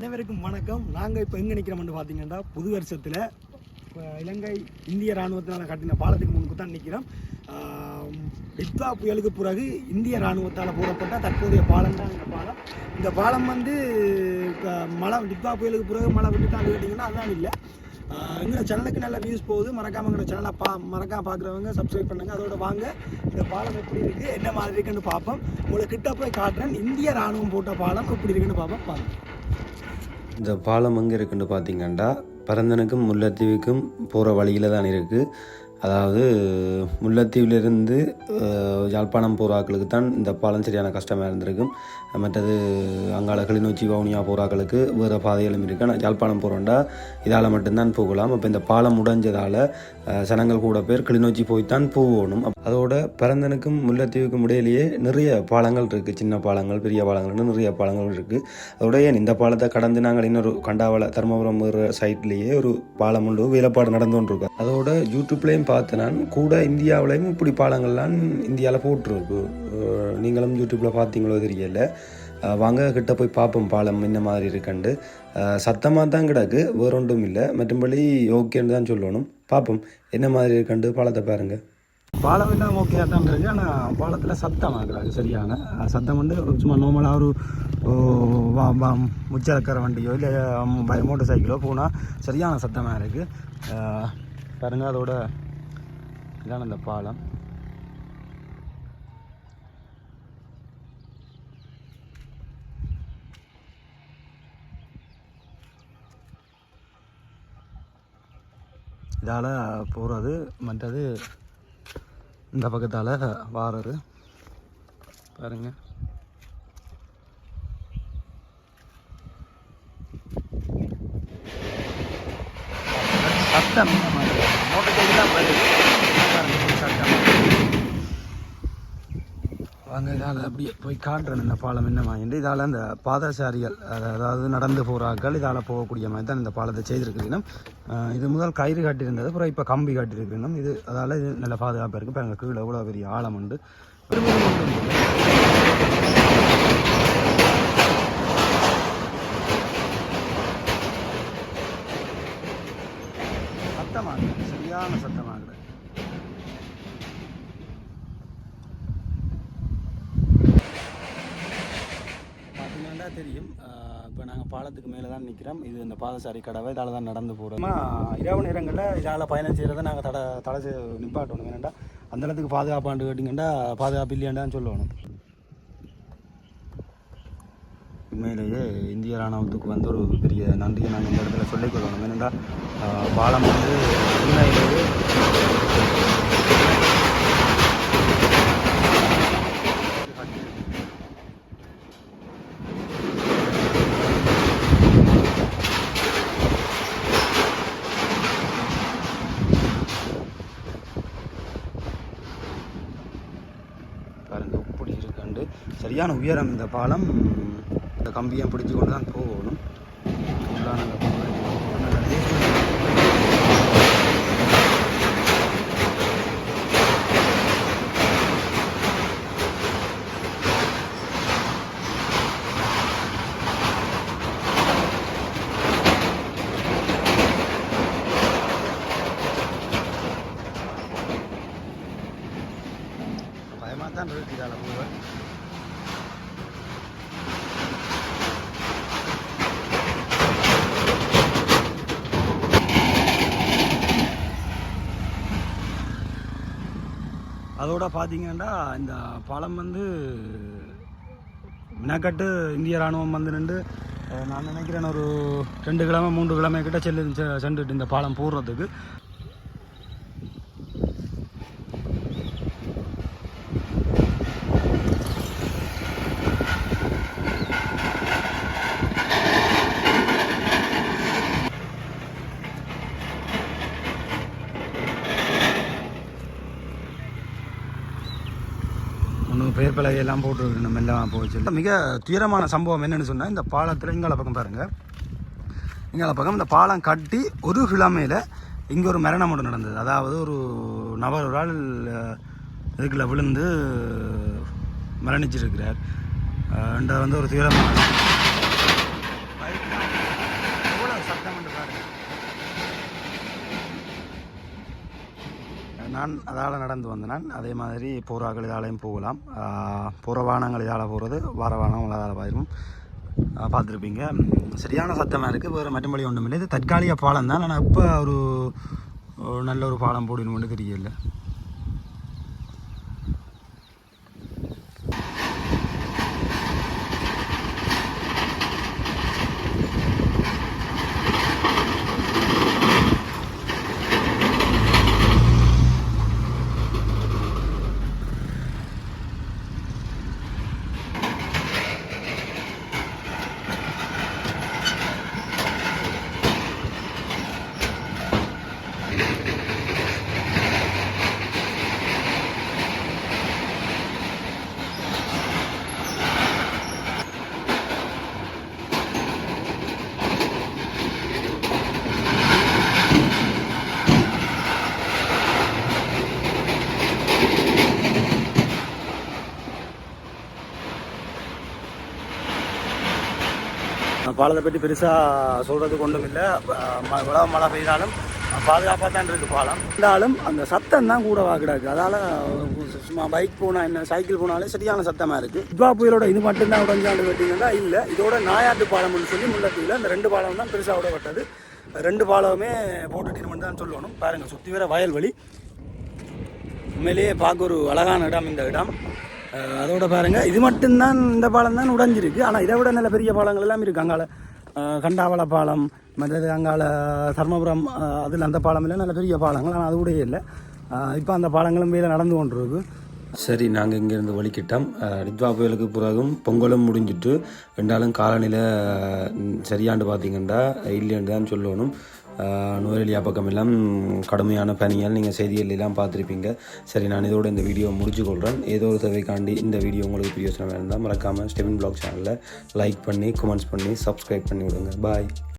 அனைவருக்கும் வணக்கம். நாங்கள் இப்போ எங்கே நிற்கிறோம்னு பார்த்தீங்கன்னா புது வருஷத்தில் இப்போ இலங்கை இந்திய இராணுவத்தினால் கட்டின பாலத்துக்கு முன்பு தான் நிற்கிறோம் டிட்வா புயலுக்கு பிறகு இந்திய இராணுவத்தால் போடப்பட்ட தற்போதைய பாலம் தான் இந்த பாலம். இந்த பாலம் வந்து இப்போ மழை டிட்வா புயலுக்கு பிறகு மழை விட்டுட்டாங்க கேட்டிங்கன்னா அதான் இல்லை. எங்களோட சேனலுக்கு நல்ல வியூஸ் போகுது. மறக்காம எங்களோட சேனலை பா மறக்காம பார்க்குறவங்க சப்ஸ்கிரைப் பண்ணுங்கள் அதோட வாங்க இந்த பாலம் எப்படி இருக்குது என்ன மாதிரி இருக்குன்னு பார்ப்போம். உங்களை கிட்ட போய் காட்டுறேன். இந்திய ராணுவம் போட்ட பாலம் எப்படி இருக்குன்னு பார்ப்போம். பாருங்கள் இந்த பாலம் எங்கே இருக்குன்னு பார்த்தீங்கன்னா பரந்தனுக்கும் முல்லைத்தீவுக்கும் போகிற வழியில் தான் இருக்குது அதாவது முல்லைத்தீவிலிருந்து யாழ்ப்பாணம் போகிற தான் இந்த பாலம் சரியான கஷ்டமாக இருந்திருக்கும். மற்றது அங்காள கிளிநொச்சி வவுனியா போகிறாக்களுக்கு வேறு பாதைகளும் இருக்குது ஆனால் யாழ்ப்பாணம் போகிறோண்டா இதால் மட்டும்தான் போகலாம். அப்போ இந்த பாலம் உடைஞ்சதால் சனங்கள் கூட பேர் கிளிநொச்சி போய்த்தான் போகணும். அப்ப அதோட பரந்தனுக்கும் முல்லைத்தீவுக்கும் இடையிலேயே நிறைய பாலங்கள் இருக்குது சின்ன பாலங்கள் பெரிய பாலங்கள்னு நிறைய பாலங்கள் இருக்குது அதோட ஏன் இந்த பாலத்தை கடந்து நாங்கள் இன்னொரு கண்டாவள தர்மபுரம் சைட்லேயே ஒரு பாலம் உண்டு வேலைப்பாடு நடந்து கொண்டிருக்கோம் அதோட யூடியூப்லேயும் பார்த்து நான் கூட இந்தியாவிலையும் இப்படி பாலங்கள்லாம் இந்தியாவில் போட்டிருக்கு. நீங்களும் யூடியூப்பில் பார்த்தீங்களோ தெரியல. வாங்க கிட்ட போய் பார்ப்போம் பாலம் என்ன மாதிரி இருக்குண்டு சத்தமாக தான் கிடக்கு வேறொன்றும் இல்லை. மற்றபடி ஓகேன்னு தான் சொல்லணும். பார்ப்போம் என்ன மாதிரி இருக்குண்டு பாலத்தை பாருங்கள் பாலம் எல்லாம் ஓகே தான் இருக்கு ஆனால் பாலத்தில் சத்தம் ஆகுறாங்க சரியான. சத்தம் வந்து சும்மா நார்மலாக ஒரு முச்சலக்கிற வண்டியோ இல்லை மோட்டர் சைக்கிளோ போனால் சரியான சத்தமாக இருக்குது பாருங்க அதோட இதான இந்த பாலம். இதால் போகிறது மற்றது இந்த பக்கத்தால் வாரரு. பாருங்க. சத்தம். மோட்டர் சைக்கிள் வருது பாருங்க, சத்தம் வாங்க இதால் அப்படியே போய் காட்டுறேன் இந்த பாலம் என்னமா என்று இதால் அந்த பாதசாரிகள் அதாவது நடந்து போகிறாக்கள் இதால் போகக்கூடிய மாதிரி தான் இந்த பாலத்தை செய்திருக்கிறீங்க இது முதல் கயிறு காட்டியிருந்தது அப்புறம் இப்போ கம்பி காட்டியிருக்கிறோம் இது அதால் இது நல்ல பாதுகாப்பாக இருக்குது பாருங்க கீழே எவ்வளோ பெரிய ஆழம் உண்டு. சத்தமாக சரியான சத்தமாக பார்த்தீங்கன்னா தெரியும். இப்போ நாங்கள் பாலத்துக்கு மேலே தான் நிற்கிறோம் இது இந்த பாதசாரி கடவை இதால் தான் நடந்து போகிறோம் இரவு நேரங்களில் இதால் பயணம் செய்கிறத நாங்கள் தடை தடை செய்ய நிப்பாட்டணும். ஏன்னாண்டா அந்த இடத்துக்கு பாதுகாப்பாண்டு கேட்டிங்கன்னா பாதுகாப்பு இல்லையாண்டான்னு சொல்லணும். உண்மையிலேயே இந்திய ராணுவத்துக்கு வந்து ஒரு பெரிய நன்றியை நாங்கள் இந்த இடத்துல சொல்லிக் கொள்ளணும். ஏனென்றால் பாலம் வந்து உண்மையிலேயே பாருங்கள் இப்படி இருக்குண்டு சரியான உயரம் இந்த பாலம். இந்த கம்பியை பிடிச்சி கொண்டு தான் போகணும். உள்ளான அந்த தான் இருக்கு இதால் அதோட பார்த்தீங்கன்னா இந்த பாலம் வந்து மினக்கட்டு இந்திய ராணுவம் வந்து நின்று நான் நினைக்கிறேன் ஒரு ரெண்டு கிழமை மூன்று கிழமை கிட்ட செல்லு சென்றுட்டு இந்த பாலம் போடுறதுக்கு. ஒன்று பெயர் பலகை எல்லாம் போச்சு மிக துயரமான சம்பவம் என்னென்னு சொன்னால் இந்த பாலத்தில் இங்கால பக்கம் பாருங்கள் இங்கால பக்கம் இந்த பாலம் கட்டி ஒரு கிழமையில் இங்கே ஒரு மரணம் ஒன்று நடந்தது. அதாவது ஒரு நபர் ஒரு ஆள் இதுக்குள்ள விழுந்து மரணிச்சிருக்கிறார். அஹ், வந்து ஒரு தீவிரமான நான் அதால் நடந்து வந்தேன். நான் அதே மாதிரி பூராக்கள் இதாலையும் போகலாம். போகிற இதால் போகிறது வர வாகனங்கள் அதால் போயிடும் பார்த்துருப்பீங்க. சரியான சத்தமாக இருக்குது வேறு மற்றபடி ஒன்றும் இல்லை இது தற்காலிக பாலம் தான். ஆனால் இப்போ ஒரு ஒரு நல்ல ஒரு பாலம் போடணும்னு தெரியல. பாலத்தை பற்றி பெருசாக சொல்கிறதுக்கு ஒன்றும் இல்லை. உலக மழை பெய்தாலும் பாதுகாப்பாக தான் இருக்குது பாலம். இருந்தாலும் அந்த சத்தம் தான் கூட வாக்கிடாது அதால் சும்மா பைக் போனால் என்ன சைக்கிள் போனாலே சரியான சத்தமாக இருக்குது இத்வா புயலோட இது மட்டும்தான் உடஞ்சாண்டு வெட்டிங்கன்னா இல்லை. இதோட நாயாட்டு பாலம்னு சொல்லி முள்ளத்தீவில் அந்த ரெண்டு பாலம் தான் பெருசாக விடப்பட்டது ரெண்டு பாலமுமே போட்டுட்டு தான் சொல்லணும். பாருங்கள் சுற்றி வர வயல்வெளி. உண்மையிலேயே பார்க்க ஒரு அழகான இடம் இந்த இடம். அதோட பாருங்கள் இது மட்டும்தான் இந்த பாலம் தான் உடைஞ்சிருக்கு. ஆனால் இதை விட நல்ல பெரிய பாலங்கள் எல்லாம் இருக்கு. அங்கால கண்டாவள பாலம் மற்றது அங்கால தர்மபுரம் அதில் அந்த பாலம் இல்லை நல்ல பெரிய பாலங்கள். ஆனால் அது கூட இல்லை. இப்போ அந்த பாலங்களும் மேலே நடந்து கொண்டிருக்கு. சரி நாங்கள் இங்கேருந்து வலிக்கிட்டோம். ரித்வா புயலுக்கு பிறகும் பொங்கலும் முடிஞ்சிட்டு ரெண்டாலும் காலநிலை சரியாண்டு பார்த்தீங்கன்னா இல்லைன்னு தான் சொல்லணும். நுவரெலியா பக்கம் எல்லாம் கடுமையான பணியால் நீங்கள் செய்திகளெல்லாம் பார்த்துருப்பீங்க. சரி நான் இதோட இந்த வீடியோ முடிச்சு கொள்கிறேன் ஏதோ ஒரு தேவைக்காண்டி இந்த வீடியோ உங்களுக்கு பிரியோசனம் இருந்தால் மறக்காமல் ஸ்டெவின் பிளாக் சேனலில் லைக் பண்ணி கமெண்ட்ஸ் பண்ணி சப்ஸ்கிரைப் பண்ணி விடுங்க. பாய்